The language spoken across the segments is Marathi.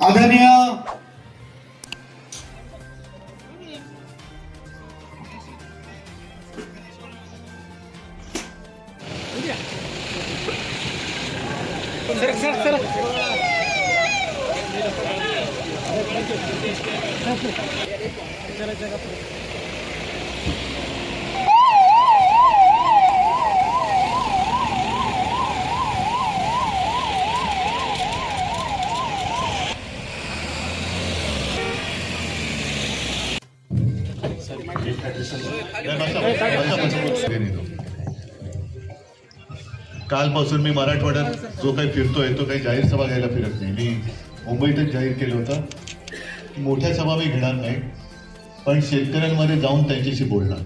阿德尼娅。कालपासून मी मराठवाड्यात जो काही फिरतोय तो काही जाहीर सभा घ्यायला फिरत नाही. मी मुंबईतच जाहीर केलं होतं. मोठ्या सभा मी घेणार नाही पण शेतकऱ्यांमध्ये जाऊन त्यांच्याशी बोलणार.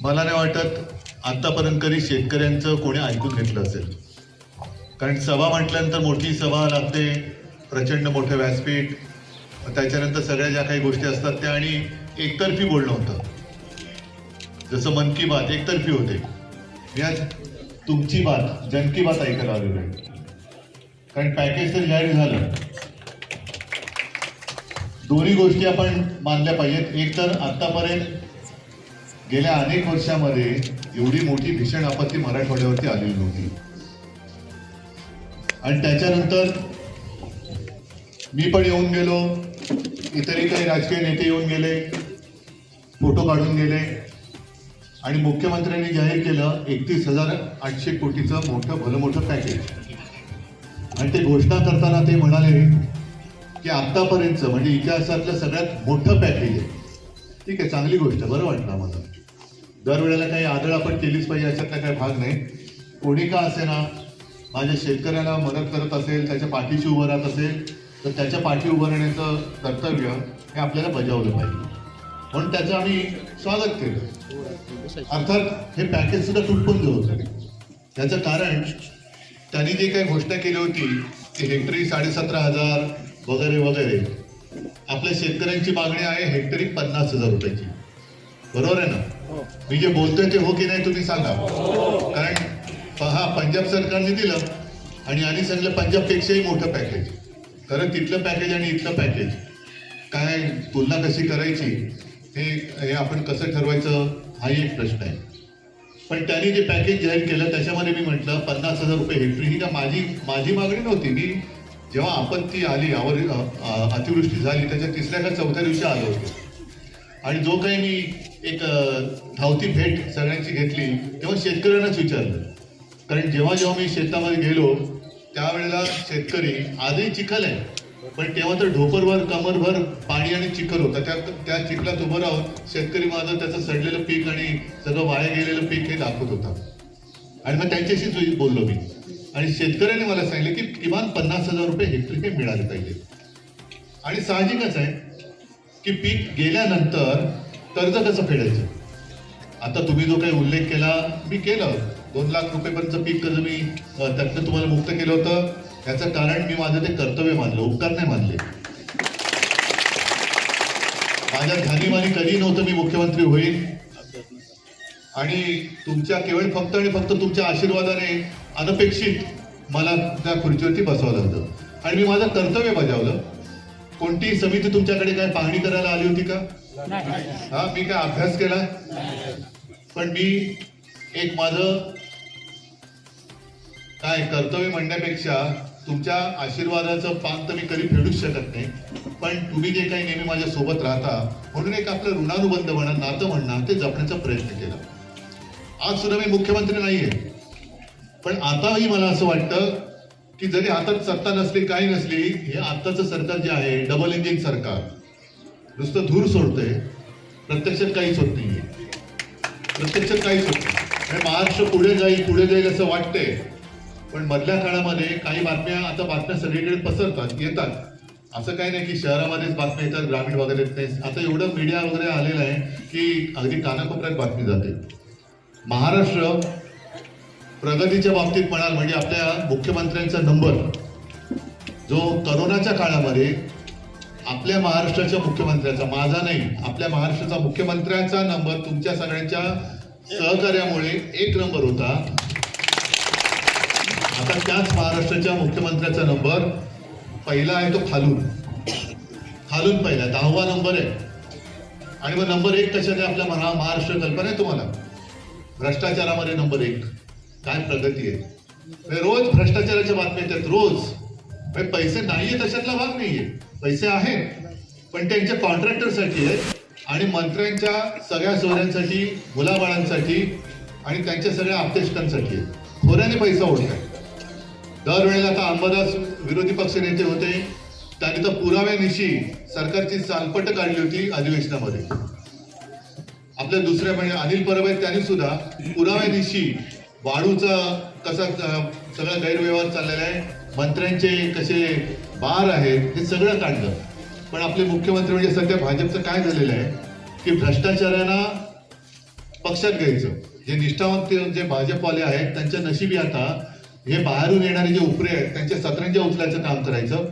मला नाही वाटत आतापर्यंत कधी शेतकऱ्यांचं कोणी ऐकून घेतलं असेल. कारण सभा म्हटल्यानंतर मोठी सभा लागते प्रचंड मोठं व्यासपीठ त्याच्यानंतर सगळ्या ज्या काही गोष्टी असतात त्या आणि एकतर्फी बोलणं होतं. जसं मन की बात एकतर्फी होते. मी आज तुमची बात जन की बात ऐकायला आलेलो आहे. कारण पॅकेज तर जाहीर झालं. दोन्ही गोष्टी आपण मानल्या पाहिजेत. एक तर आतापर्यंत गेल्या अनेक वर्षामध्ये एवढी मोठी भीषण आपत्ती मराठवाड्यावरती आलेली नव्हती. आणि त्याच्यानंतर मी पण येऊन गेलो. इतरही काही राजकीय नेते येऊन गेले. फोटो काढून गेले. आणि मुख्यमंत्र्यांनी जाहीर केलं एकतीस हजार आठशे कोटीचं मोठं भलं मोठं पॅकेज आणि ते घोषणा करताना ते म्हणाले की आत्तापर्यंतचं म्हणजे इतिहासातलं सगळ्यात मोठं पॅकेज आहे. ठीक आहे चांगली गोष्ट बरं वाटलं आम्हाला. दरवेळेला काही आदळ आपण केलीच पाहिजे याच्यातला काही भाग नाही. कोणी का असे ना माझ्या शेतकऱ्याला मदत करत असेल त्याच्या पाठीशी उभं राहत असेल तर त्याच्या पाठी उभं राहण्याचं कर्तव्य हे आपल्याला बजावलं पाहिजे. म्हणून त्याचं आम्ही स्वागत केलं. अर्थात हे पॅकेज सुद्धा तुटपुंज होतं. त्याचं कारण त्यांनी जी काही घोषणा केली होती की हेक्टरी साडेसतरा हजार वगैरे वगैरे आपल्या शेतकऱ्यांची मागणी आहे हेक्टरी पन्नास हजार रुपयाची. बरोबर आहे ना? मी जे बोलतोय ते हो की नाही तुम्ही सांगा. कारण पहा पंजाब सरकारने दिलं आणि आणि सांगलं पंजाबपेक्षाही मोठं पॅकेज खरं तिथलं पॅकेज आणि इथलं पॅकेज काय तुलना कशी करायची? हे हे आपण कसं ठरवायचं हाही एक प्रश्न आहे. पण त्यांनी जे पॅकेज जाहीर केलं त्याच्यामध्ये मी म्हटलं पन्नास हजार रुपये हेक्टरी ही का माझी माझी मागणी नव्हती. मी जेव्हा आपत्ती आली आवर अतिवृष्टी झाली त्याच्या तिसऱ्या का चौथ्या दिवशी आलो होतो. आणि जो काही मी एक धावती भेट सगळ्यांची घेतली तेव्हा शेतकऱ्यांनाच विचारलं. कारण जेव्हा जेव्हा मी शेतामध्ये गेलो त्यावेळेला शेतकरी आजही चिखल आहे. पण तेव्हा तर ढोपरभर कमरभर पाणी आणि चिखल होतं. त्या त्या चिखलात उभं राहून शेतकरी माझं त्याचं सडलेलं पीक आणि सगळं वाया गेलेलं पीक हे दाखवत होता. आणि मग त्यांच्याशीच बोललो मी. आणि शेतकऱ्याने मला सांगितलं की किमान पन्नास हजार रुपये हेक्टरी हे मिळाले पाहिजे. आणि साहजिकच आहे की पीक गेल्यानंतर कर्ज कसं फेडायचं? आता तुम्ही जो काही उल्लेख केला मी केलं. दोन लाख रुपयेपर्यंत पीक कर्ज मी त्यातनं तुम्हाला मुक्त केलं होतं. याचं कारण मी माझं ते कर्तव्य मानलं उपकार नाही मानले. माझ्या ध्यानीमानी कधी नव्हतं मी मुख्यमंत्री होईल. आणि तुमच्या केवळ फक्त आणि फक्त तुमच्या आशीर्वादाने अनपेक्षित मला त्या खुर्चीवरती बसवलं होतं आणि मी माझं कर्तव्य बजावलं. कोणती समिती तुमच्याकडे काय पाहणी करायला आली होती का? हा मी काय अभ्यास केला? पण मी एक माझं काय कर्तव्य म्हणण्यापेक्षा तुमच्या आशीर्वादाचं पान तर मी कधी फेडूच शकत नाही पण तुम्ही जे काही नेहमी माझ्या सोबत राहता म्हणून एक आपलं ऋणानुबंध म्हणा नातं म्हणणं ते जपण्याचा प्रयत्न केला. आज सुद्धा मी मुख्यमंत्री नाहीये पण आताही मला असं वाटतं की जरी हातात सत्ता नसली काही नसली हे आत्ताचं सरकार जे आहे डबल इंजिन सरकार नुसतं धूर सोडतंय प्रत्यक्षात काहीच होत नाहीये. प्रत्यक्षात काहीच होत नाही. महाराष्ट्र पुढे जाईल पुढे जाईल असं वाटतंय पण मधल्या काळामध्ये काही बातम्या आता बातम्या सगळीकडे पसरतात येतात. असं काही नाही की शहरामध्येच बातम्या येतात ग्रामीण वगैरे येत नाही आता एवढं मीडिया वगैरे आलेलं आहे की अगदी कानाकोपऱ्यात बातमी जाते. महाराष्ट्र प्रगतीच्या बाबतीत म्हणाल म्हणजे आपल्या मुख्यमंत्र्यांचा नंबर जो करोनाच्या काळामध्ये आपल्या महाराष्ट्राच्या मुख्यमंत्र्याचा माझा नाही आपल्या महाराष्ट्राचा मुख्यमंत्र्यांचा नंबर तुमच्या सगळ्यांच्या सहकार्यामुळे एक नंबर होता. आता त्याच महाराष्ट्राच्या मुख्यमंत्र्याचा नंबर पहिला आहे तो खालून. खालून पहिला दहावा नंबर आहे. आणि मग नंबर एक कशात आहे आपल्या महा महाराष्ट्र कल्पना आहे तुम्हाला? भ्रष्टाचारामध्ये नंबर एक. काय प्रगती आहे? म्हणजे रोज भ्रष्टाचाराच्या बातम्या येतात रोज. म्हणजे पैसे नाहीये तशातला भाग नाहीये. पैसे आहेत पण त्यांच्या कॉन्ट्रॅक्टरसाठी आहेत आणि मंत्र्यांच्या सगळ्या सोयऱ्यांसाठी मुलाबाळांसाठी आणि त्यांच्या सगळ्या आपतेष्टांसाठी आहेत. खोऱ्याने पैसा ओढतात दरवेळेला आता अंबादास विरोधी पक्ष नेते होते. त्यांनी तर पुराव्यानिशी सरकारची चालपट काढली होती अधिवेशनामध्ये. आपल्या दुसऱ्या म्हणजे अनिल परब त्यांनी सुद्धा पुराव्यानिशी वाळूचा कसा सगळा गैरव्यवहार चाललेला आहे. मंत्र्यांचे कसे बार आहेत हे सगळं काढलं. पण आपले मुख्यमंत्री म्हणजे सध्या भाजपचं काय झालेलं आहे की भ्रष्टाचारांना पक्षात घ्यायचं. जे निष्ठावंत जे भाजपवाले आहेत त्यांच्या नशिबी आता हे बाहेरून येणारे जे उपरे आहेत त्यांच्या सतरंजा उचलायचं काम करायचं.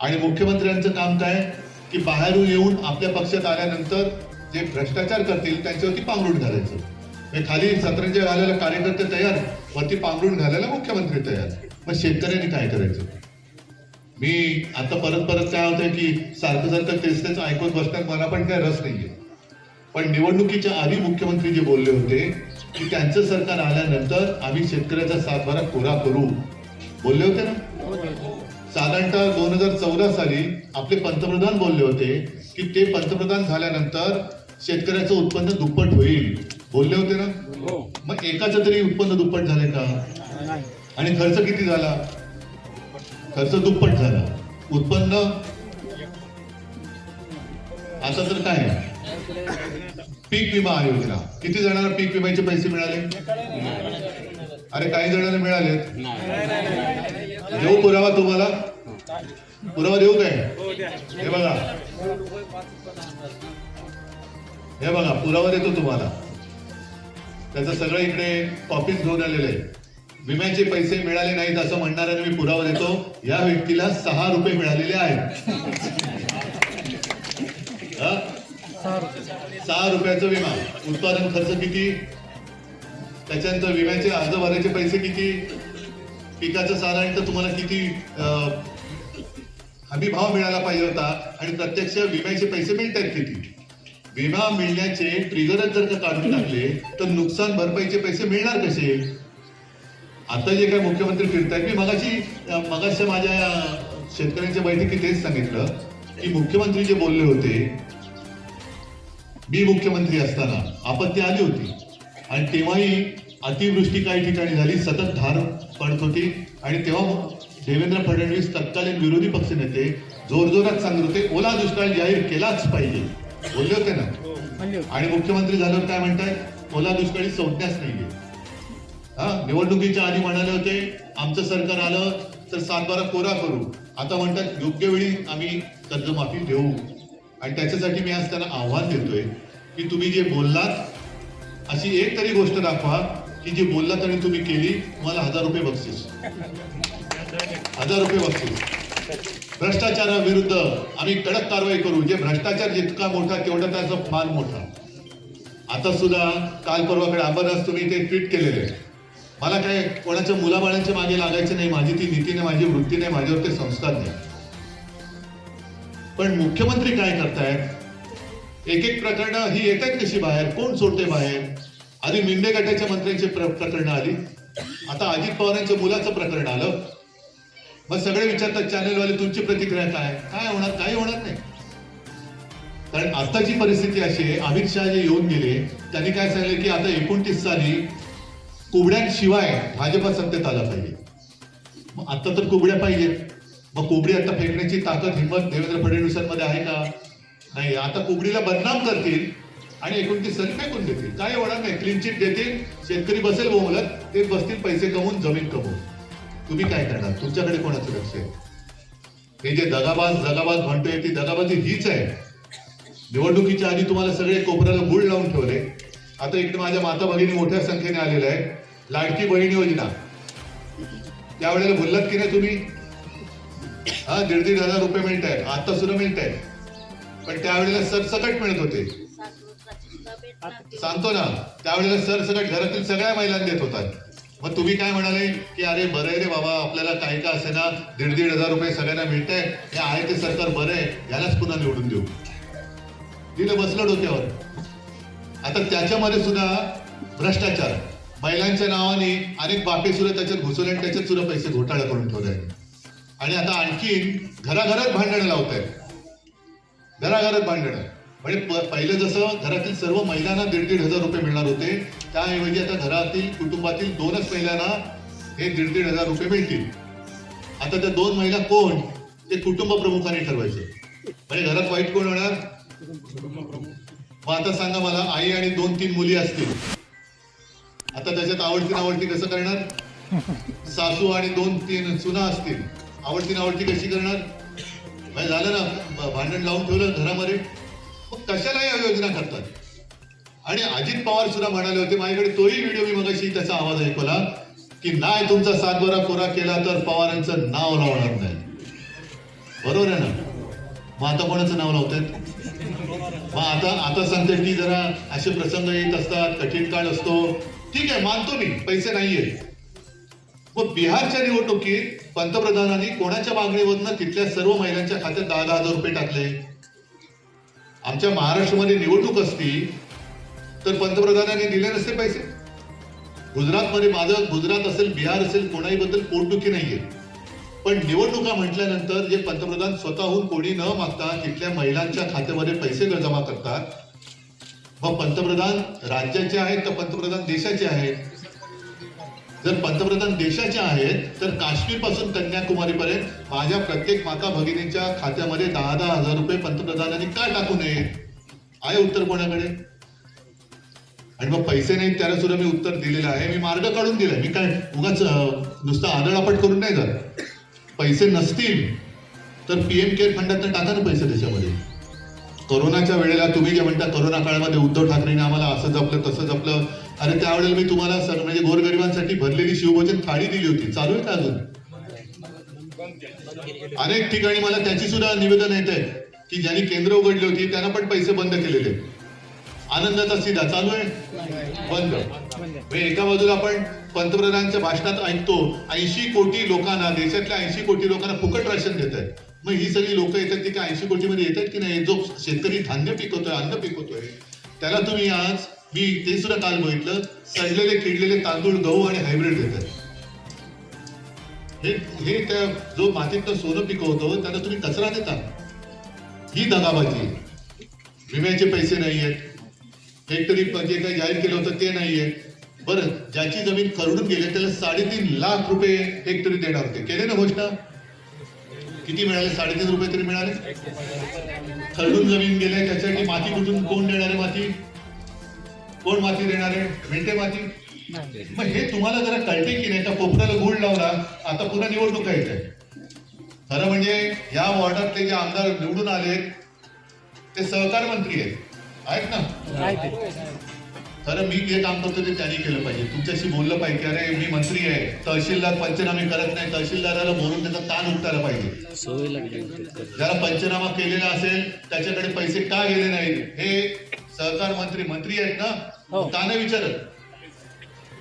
आणि मुख्यमंत्र्यांचं काम काय? की बाहेरून येऊन आपल्या पक्षात आल्यानंतर जे भ्रष्टाचार करतील त्यांच्यावरती पांघरुण घालायचं. म्हणजे खाली सतरंजा घालायला कार्यकर्ते तयार वरती पांघरुण घालायला मुख्यमंत्री तयार मग शेतकऱ्यांनी काय करायचं? मी आता परत परत काय होतंय की सारखं सारखं तेच तेच ऐकून बसण्यात मला पण काय रस नाहीये. पण निवडणुकीच्या आधी मुख्यमंत्री जे बोलले होते की त्यांचं सरकार आल्यानंतर आम्ही शेतकऱ्याचा सातबारा कोरा करू. बोलले होते ना? साधारणतः दोन हजार चौदा साली आपले पंतप्रधान बोलले होते की ते पंतप्रधान झाल्यानंतर शेतकऱ्याचं उत्पन्न दुप्पट होईल. बोलले होते ना? मग एकाचं तरी उत्पन्न दुप्पट झाले का? आणि खर्च किती झाला? खर्च दुप्पट झाला. उत्पन्न? आता तर काय? पीक विमा योजना किती जणांना पीक विम्याचे पैसे मिळाले? अरे काही जणांना मिळाले. देऊ पुरावा तुम्हाला? पुरावा देऊ काय? हे बघा. हे बघा पुरावा देतो तुम्हाला. त्याचं सगळं इकडे कॉपीज घेऊन आलेले आहे. विम्याचे पैसे मिळाले नाहीत असं म्हणणाऱ्याने मी पुरावा देतो. या व्यक्तीला सहा रुपये मिळालेले आहेत. हा? सहा रुपयाचा विमा. उत्पादन खर्च किती? त्याच्यानंतर विम्याचे अर्ज भरायचे पैसे किती? पिकाचं साधारणतः तुम्हाला किती हमी भाव मिळाला पाहिजे होता आणि प्रत्यक्ष विम्याचे पैसे मिळतात किती? विमा मिळण्याचे ट्रिगरच जर का काढून टाकले तर नुकसान भरपाईचे पैसे मिळणार कसे? आता जे काय मुख्यमंत्री फिरतायत मी मगाशी मगाशी माझ्या शेतकऱ्यांच्या बैठकीत तेच सांगितलं की मुख्यमंत्री जे बोलले होते मी मुख्यमंत्री असताना आपत्ती आली होती. आणि तेव्हाही अतिवृष्टी काही ठिकाणी झाली सतत धार पडत होती. आणि तेव्हा देवेंद्र फडणवीस तत्कालीन विरोधी पक्षनेते जोरजोरात सांगत होते ओला दुष्काळ जाहीर केलाच पाहिजे. बोलले होते ना. आणि मुख्यमंत्री झाल्यावर काय म्हणतायत ओला दुष्काळी संज्ञाच नाहीये हा? निवडणुकीच्या आधी म्हणाले होते आमचं सरकार आलं तर सातबारा कोरा करू. आता म्हणतात योग्य वेळी आम्ही कर्जमाफी देऊ. आणि त्याच्यासाठी मी आज त्यांना आव्हान देतोय की तुम्ही जे बोललात अशी एक तरी गोष्ट दाखवा की जी बोललात आणि तुम्ही केली तुम्हाला हजार रुपये बक्षीस. हजार रुपये बक्षीस. भ्रष्टाचाराविरुद्ध आम्ही कडक कारवाई करू. जे भ्रष्टाचार जितका मोठा तेवढा त्याचा फार मोठा. आता सुद्धा काल परवाकडे अंबरनाथ तुम्ही ते ट्विट केलेले. मला काय कोणाच्या मुलाबाळांच्या मागे लागायचे नाही माझी ती नीती नाही माझी वृत्ती नाही माझ्यावर ते संस्कार नाही. पण मुख्यमंत्री काय करतायत? एक एक प्रकरणं ही येतात कशी बाहेर? कोण सोडते बाहेर? आधी मिंडे गटाच्या मंत्र्यांची प्र प्रकरणं आली. आता अजित पवारांच्या मुलाचं प्रकरण आलं. मग सगळे विचारतात चॅनलवाले तुमची प्रतिक्रिया काय? काय होणार? काही होणार नाही. कारण आताची परिस्थिती अशी आहे अमित शहा जे येऊन गेले त्यांनी काय सांगितलं की आता एकोणतीस साली कुबड्यांशिवाय भाजपा सत्तेत आला पाहिजे. मग आता तर कुबड्या पाहिजेत. मग कोबडी आता फेकण्याची ताकद हिंमत देवेंद्र फडणवीसांमध्ये आहे का? नाही आता कोबडीला बदनाम करतील आणि एकोणतीस साली फेकून देतील. काय होणार नाही क्लीन चिट देतील शेतकरी बसेल बोमलत ते बसतील पैसे कमवून जमीन कमवून. तुम्ही काय करणार? तुमच्याकडे कोणाचं लक्ष आहे? हे जे दगाबाज दगाबाज म्हणतोय ती दगाबाजी हीच आहे. निवडणुकीच्या आधी तुम्हाला सगळे कोपऱ्याला गुळ लावून ठेवले. आता इकडे माझ्या माता भगिनी मोठ्या संख्येने आलेल्या आहेत. लाडकी बहीण योजना. त्यावेळेला बोललात की नाही तुम्ही? हा दीड दीड हजार रुपये मिळत आहेत आता सुद्धा मिळत आहेत पण त्यावेळेला सरसकट मिळत होते. सांगतो ना त्यावेळेला सरसकट घरातील सगळ्या महिलांना देत होतात. मग तुम्ही काय म्हणाले की अरे बरं आहे रे बाबा आपल्याला काय का असे ना दीड दीड हजार रुपये सगळ्यांना मिळत आहे. हे आहे ते सरकार बरं आहे. यालाच पुन्हा निवडून देऊ. दिलं बसलं डोक्यावर. आता त्याच्यामध्ये सुद्धा भ्रष्टाचार. महिलांच्या नावाने अनेक बापे सुद्धा त्याच्यात घुसवले आणि त्याच्यात सुद्धा पैसे घोटाळा करून ठेवले आहेत. आणि आता आणखीन घराघरात भांडणं लावत आहेत. घराघरात भांडणं. म्हणजे प- पहिलं जसं घरातील सर्व महिलांना दीड दीड हजार रुपये मिळणार होते त्याऐवजी आता घरातील कुटुंबातील दोनच महिलांना हे दीड दीड हजार रुपये मिळतील. आता त्या दोन महिला कोण? ते कुटुंब प्रमुखाने ठरवायचे. म्हणजे घरात वाईट कोण होणार? मग आता सांगा मला आई आणि दोन तीन मुली असतील. आता त्याच्यात आवडती नावडती कसं करणार? सासू आणि दोन तीन सुना असतील. आवडती नावडती कशी करणार? म्हणजे झालं ना भांडण लावून ठेवलं घरामध्ये. मग कशाला या योजना करतात. आणि अजित पवार सुद्धा म्हणाले होते माझ्याकडे तोही व्हिडिओ मी मगाशी त्याचा आवाज ऐकवला की नाही तुमचा सातबारा कोरा केला तर पवारांचं नाव लावणार नाही. बरोबर आहे ना? मग आता कोणाचं नाव लावतायत? मग आता आता सांगते की जरा असे प्रसंग येत असतात कठीण काळ असतो. ठीक आहे मानतो मी पैसे नाहीये मग बिहारच्या निवडणुकीत पंतप्रधानांनी कोणाच्या मागणीवरनं तिथल्या सर्व महिलांच्या खात्यात दहा दहा हजार रुपये टाकले? आमच्या महाराष्ट्रामध्ये निवडणूक असती तर पंतप्रधानांनी दिले नसते पैसे. गुजरातमध्ये माझं गुजरात असेल बिहार असेल कोणाही बद्दल पोटदुखी नाहीये. पण निवडणुका म्हटल्यानंतर जे पंतप्रधान स्वतःहून कोणी न मागता तिथल्या महिलांच्या खात्यामध्ये पैसे जमा करतात मग पंतप्रधान राज्याचे आहेत तर पंतप्रधान देशाचे आहेत? जर पंतप्रधान देशाचे आहेत तर काश्मीरपासून कन्याकुमारी पर्यंत माझ्या प्रत्येक माता भगिनीच्या खात्यामध्ये दहा दहा हजार रुपये पंतप्रधानांनी का टाकू नये? आहे उत्तर कोणाकडे? आणि मग पैसे नाहीत त्याला सुद्धा मी उत्तर दिलेलं आहे. मी मार्ग काढून दिलाय. मी काय उगाच नुसतं आदळापट करून नाही जात. पैसे नसतील तर पीएम केअर फंडातनं टाका ना पैसे त्याच्यामध्ये. कोरोनाच्या वेळेला तुम्ही जे म्हणता करोना काळामध्ये उद्धव ठाकरेंनी आम्हाला असं जपलं तसं जपलं अरे त्यावेळेला मी तुम्हाला सर म्हणजे गोरगरिबांसाठी भरलेली शिवभोजन थाळी दिली होती. चालू आहे का अजून? अनेक ठिकाणी मला त्याची सुद्धा निवेदन येत आहे की ज्यांनी केंद्र उघडली होती त्यांना पण पैसे बंद केलेले आनंदाचा सीधा. चालू आहे? बंद. म्हणजे एका बाजूला आपण पंतप्रधानांच्या भाषणात ऐकतो ऐंशी कोटी लोकांना देशातल्या ऐंशी कोटी लोकांना फुकट राशन देत आहेत. मग ही सगळी लोक येतात ती काय ऐंशी कोटीमध्ये येत येतात की नाही? जो शेतकरी धान्य पिकवतोय अन्न पिकवतोय त्याला तुम्ही आज मी ते सुद्धा काल बघितलं सडलेले किडलेले तांदूळ गहू आणि हायब्रिड देतात. हे हे त्या जो मातीतनं सोनं पिकवतो त्याला तुम्ही कचरा देता. ही दगाबाजी विम्याचे पैसे नाही आहेत हेक्टरी जे काही जाहीर केलं होतं ते नाही आहे बरं ज्याची जमीन खरडून गेली त्याला साडेतीन लाख रुपये हेक्टरी देणार होते. केले ना घोषणा? किती मिळाले? साडेतीन रुपये तरी मिळाले? खरडून जमीन गेले त्याच्यासाठी माती कुठून कोण देणार आहे माती? कोण माती देणार आहे? मिळते माती? मग हे तुम्हाला जरा कळते की नाही? का कोपऱ्याला गुळ लावला आता पुन्हा निवडणुका येत आहे खरं म्हणजे या वॉर्डातले जे आमदार निवडून आले ते सहकार मंत्री आहेत. आहेत ना? खरं मी जे काम करतो ते त्यांनी केलं पाहिजे. तुमच्याशी बोललं पाहिजे की अरे मी मंत्री आहे. तहसीलदार पंचनामे करत नाही. तहसीलदाराला बोलून त्याचा ताण उठतायला पाहिजे. ज्याला पंचनामा केलेला असेल त्याच्याकडे पैसे का गेले नाहीत? हे सहकार मंत्री मंत्री आहेत ना. हो. का नाही विचारत.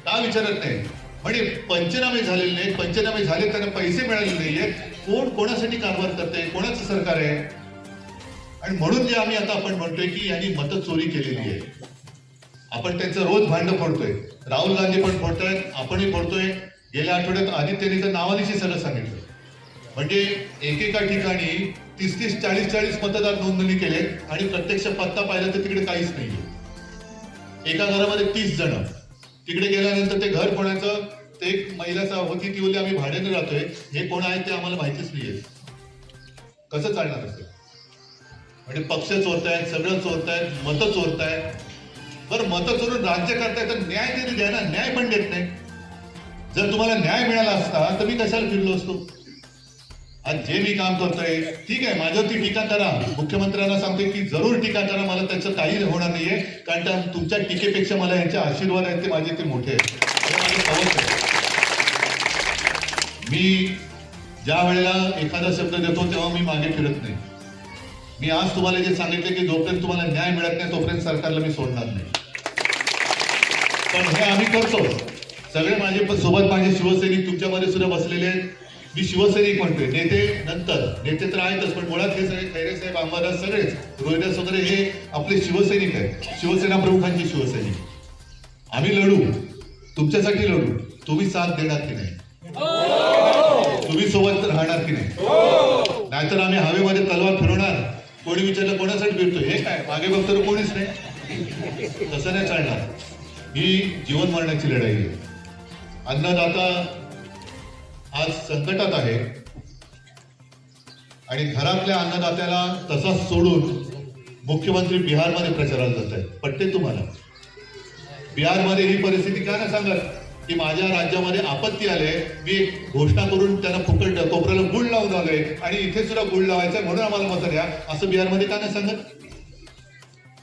का विचारत नाही? म्हणजे पंचनामे झालेले नाहीत. पंचनामे झाले त्यांना पैसे मिळाले नाहीये कोण कोणासाठी कारभार करते कोणाचं सरकार आहे? आणि म्हणून जे आम्ही आता आपण म्हणतोय की यांनी मत चोरी केलेली आहे आपण त्यांचं रोज भांडं फोडतोय. राहुल गांधी पण फोडतोय आपणही फोडतोय. गेल्या आठवड्यात आदित्यने तर नावानिशी सगळं सांगितलं. म्हणजे एकेका ठिकाणी तीस तीस चाळीस चाळीस मतदार नोंदणी केले आणि प्रत्यक्ष पत्ता पाहिला तर तिकडे काहीच नाहीये. एका घरामध्ये तीस जण. तिकडे गेल्यानंतर ते घर कोणाचं? ते एक महिलाचा होती ती बोलली आम्ही भाड्याने राहतोय. हे कोण आहे ते आम्हाला माहितीच नाहीये. कसं चालणार असं? म्हणजे पक्ष चोरतायत सगळं चोरतायत मतं चोरतायत. बरं मतं चोरून राज्य करतायत तर न्याय तरी द्या ना. न्याय पण देत नाही. जर तुम्हाला न्याय मिळाला असता तर मी कशाला फिरलो असतो? आणि जे मी काम करतोय ठीक आहे माझ्यावरती टीका करा. मुख्यमंत्र्यांना सांगतोय की जरूर टीका करा मला त्याचं काही होणार नाहीये. कारण त्या तुमच्या टीकेपेक्षा मला यांचे आशीर्वाद आहेत ते माझे ते मोठे आहेत. मी ज्या वेळेला एखादा शब्द देतो तेव्हा मी मागे फिरत नाही. मी आज तुम्हाला जे सांगितले की जोपर्यंत तुम्हाला न्याय मिळत नाही तोपर्यंत सरकारला मी सोडणार नाही. पण हे आम्ही करतो. सगळे माझे पण सोबत माझे शिवसैनिक तुमच्यामध्ये सुद्धा बसलेले आहेत. मी शिवसैनिक म्हणतोय नेते नंतर. नेते तर आहेतच पण मुळात हे सगळे खैरे साहेब अंबादास सगळेच रोहिदास वगैरे हे आपले शिवसैनिक आहेत. शिवसेना प्रमुखांचे शिवसैनिक. आम्ही लढू. तुमच्यासाठी लढू. तुम्ही साथ देणार की नाही? तुम्ही सोबत राहणार की नाही? नाहीतर आम्ही हवेमध्ये तलवार फिरवणार. कोणी विचारलं कोणासाठी फिरतोय? हे काय? मागे बघतो तर कोणीच नाही. तसं नाही चालणार. ही जीवन मरणाची लढाई आहे. अन्नदाता आज संकटात आहे. आणि घरातल्या अन्नदात्याला तसाच सोडून मुख्यमंत्री बिहारमध्ये प्रचाराला जात आहेत. पटते तुम्हाला? बिहारमध्ये ही परिस्थिती का नाही सांगत? की माझ्या राज्यामध्ये आपत्ती आले मी घोषणा करून त्यांना फुकट कोपऱ्याला गुळ लावून आलोय आणि इथे सुद्धा गुळ लावायचं म्हणून आम्हाला मत द्या. असं बिहारमध्ये का नाही सांगत?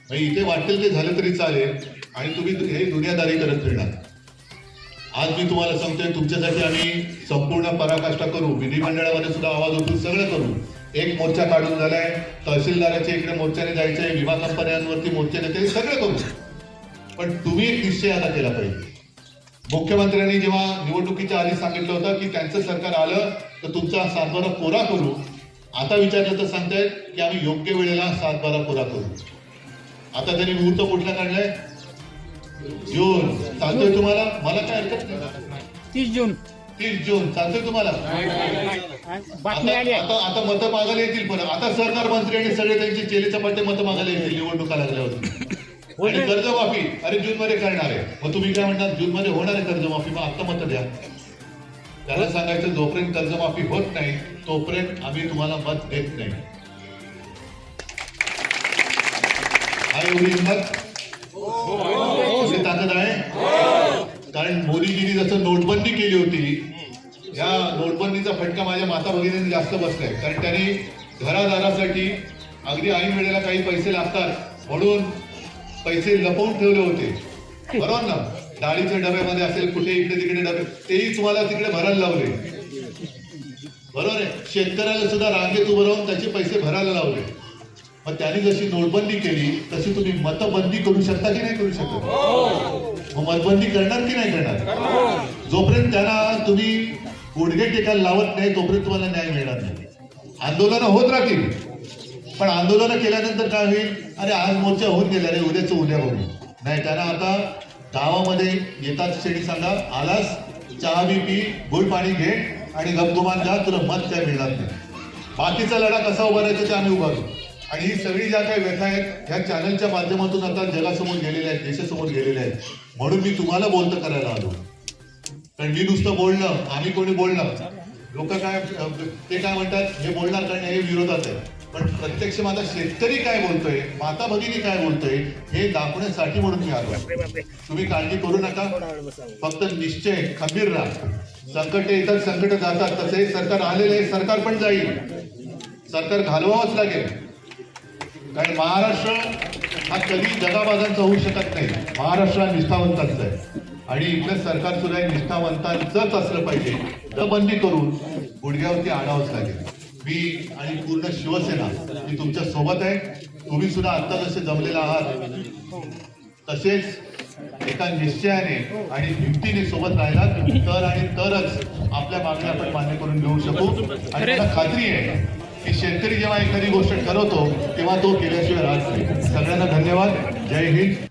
म्हणजे इथे वाटेल ते झालं तरी चालेल. आणि तुम्ही हे दुनियादारी करत फिरणार. आज मी तुम्हाला सांगतोय तुमच्यासाठी आम्ही संपूर्ण पराकाष्ठा करू. विधिमंडळामध्ये सुद्धा आवाज उठून सगळं करू. एक मोर्चा काढून झालाय. तहसीलदाराच्या इकडे मोर्चाने जायचंय विमा कंपन्यांवरती मोर्चाने ते सगळं करू. पण तुम्ही एक निश्चय आता केला पाहिजे. मुख्यमंत्र्यांनी जेव्हा निवडणुकीच्या आधी सांगितलं होतं की त्यांचं सरकार आलं तर तुमचा सातबारा कोरा करू. आता विचारलं तर सांगतायत की आम्ही योग्य वेळेला सातबारा कोरा करू. आता त्यांनी मुहूर्त कुठला काढलाय? जून. चालतोय तुम्हाला? मला काय हरकत नाही. तीस जून. तीस जून. चालतोय तुम्हाला? बातमी आली आता आहे. आता आता मतं मागायला येतील पण. आता सरकार मंत्री आणि सगळे त्यांचे चेले चपाटे मतं मागायला येतील निवडणुका लागल्यावर. आणि कर्जमाफी. अरे जून मध्ये करणार आहे. मग तुम्ही काय म्हणणार जून मध्ये होणार आहे कर्जमाफी? मग आता मतं द्या. त्याला सांगायचं जोपर्यंत कर्जमाफी होत नाही तोपर्यंत आम्ही तुम्हाला मत देत नाही. आहे एवढी हिंमत एवढी ताकद आहे कारण मोदीजींनी जसं नोटबंदी केली होती या नोटबंदीचा फटका माझ्या माता भगिनींनी जास्त बसलाय. कारण त्यांनी घरादारासाठी अगदी ऐन वेळेला काही पैसे लागतात म्हणून पैसे लपवून ठेवले होते. बरोबर ना? डाळीच्या डब्यामध्ये असेल कुठे इकडे तिकडे डबे तेही तुम्हाला तिकडे भरायला लावले. बरोबर आहे? शेतकऱ्याला सुद्धा रांगेत उभं राहून त्याचे पैसे भरायला लावले. मग त्यांनी जशी नोटबंदी केली तशी तुम्ही मतबंदी करू शकता की नाही करू शकता? हो. मग मतबंदी करणार की नाही करणार? जोपर्यंत त्यांना तुम्ही गुडघे टेकायला लावत नाही तोपर्यंत तुम्हाला न्याय मिळणार नाही. आंदोलनं होत राहतील. पण आंदोलनं केल्यानंतर काय होईल? अरे आज मोर्चा होऊन गेला रे उद्याच उद्या होईल नाही त्यांना आता गावामध्ये येतात शेडी सांगा आलास चहा बी पी गुळ पाणी घे आणि गपगुमान जा तुला मत काय मिळणार नाही. बाकीचा लढा कसा उभारायचा ते आम्ही उभारू आणि ही सगळी ज्या काही व्यथा आहेत ह्या चॅनलच्या माध्यमातून आता जगासमोर गेलेल्या आहेत देशासमोर गेलेल्या आहेत. म्हणून मी तुम्हाला बोलतं करायला आलो. कारण मी नुसतं बोलणं आम्ही कोणी बोलणं लोक काय ते काय म्हणतात हे बोलणार कारण हे विरोधात आहे. पण प्रत्यक्ष माझा शेतकरी काय बोलतोय माता भगिनी काय बोलतोय हे दाखवण्यासाठी म्हणून मी आलो. तुम्ही काळजी करू नका. फक्त निश्चय खंबीर राहा. संकट येतात संकट जातात तसे सरकार आलेले आहे सरकार पण जाईल. सरकार घालवावंच लागेल. कारण महाराष्ट्र हा कधी जगाबाजांचा होऊ शकत नाही. महाराष्ट्र हा निष्ठावंतांचा आहे. आणि इथलं सरकार सुद्धा निष्ठावंतांचंच असलं पाहिजे. दबंदी करून गुडघ्यावरती आणावंच लागेल. मी आणि पूर्ण शिवसेना ही तुमच्यासोबत आहे. तुम्ही सुद्धा आता जसे जमलेला आहात तसेच एका निश्चयाने आणि हिमतीने सोबत राहिला तर आणि तरच आपल्या मागण्या आपण मान्य करून घेऊ शकू. आणि मला खात्री आहे की शेतकरी जेव्हा एखादी गोष्ट ठरवतो तेव्हा तो केल्याशिवाय राहत नाही. सगळ्यांना धन्यवाद. जय हिंद.